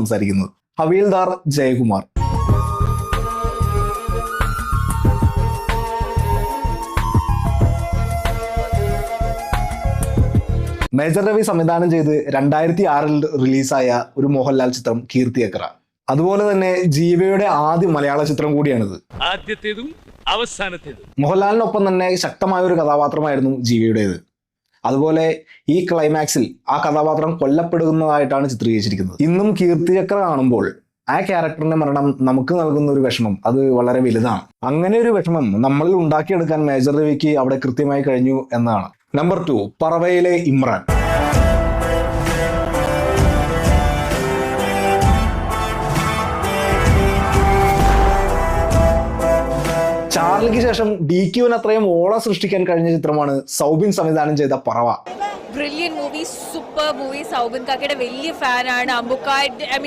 സംസാരിക്കുന്നത് ഹവീൽദാർ ജയകുമാർ. മേജർ രവി സംവിധാനം ചെയ്ത് രണ്ടായിരത്തി ആറിൽ റിലീസായ ഒരു മോഹൻലാൽ ചിത്രം കീർത്തിയക്കറ അതുപോലെ തന്നെ ജീവയുടെ ആദ്യ മലയാള ചിത്രം കൂടിയാണിത്. ആദ്യത്തേതും അവസാനത്തേതും. മോഹൻലാലിനൊപ്പം തന്നെ ശക്തമായ ഒരു കഥാപാത്രമായിരുന്നു ജീവിയുടേത്. അതുപോലെ ഈ ക്ലൈമാക്സിൽ ആ കഥാപാത്രം കൊല്ലപ്പെടുന്നതായിട്ടാണ് ചിത്രീകരിച്ചിരിക്കുന്നത്. ഇന്നും കീർത്തിചക്ര കാണുമ്പോൾ ആ ക്യാരക്ടറിന്റെ മരണം നമുക്ക് നൽകുന്ന ഒരു വിഷമം അത് വളരെ വലുതാണ്. അങ്ങനെ ഒരു വിഷമം നമ്മളിൽ ഉണ്ടാക്കിയെടുക്കാൻ മേജർ രവിക്ക് അവിടെ കൃത്യമായി കഴിഞ്ഞു എന്നാണ്. നമ്പർ ടു പറവയിലെ ഇമ്രാൻ. ചാർലിക്ക് ശേഷം ഡി ക്യുവിന് അത്രയും ഓള സൃഷ്ടിക്കാൻ കഴിഞ്ഞ ചിത്രമാണ് സൗബിൻ സംവിധാനം ചെയ്ത Parava. Brilliant movie super movie Soubin കാക്കയുടെ വലിയ ഫാനാണ് അമ്പുക്കാട് ഐ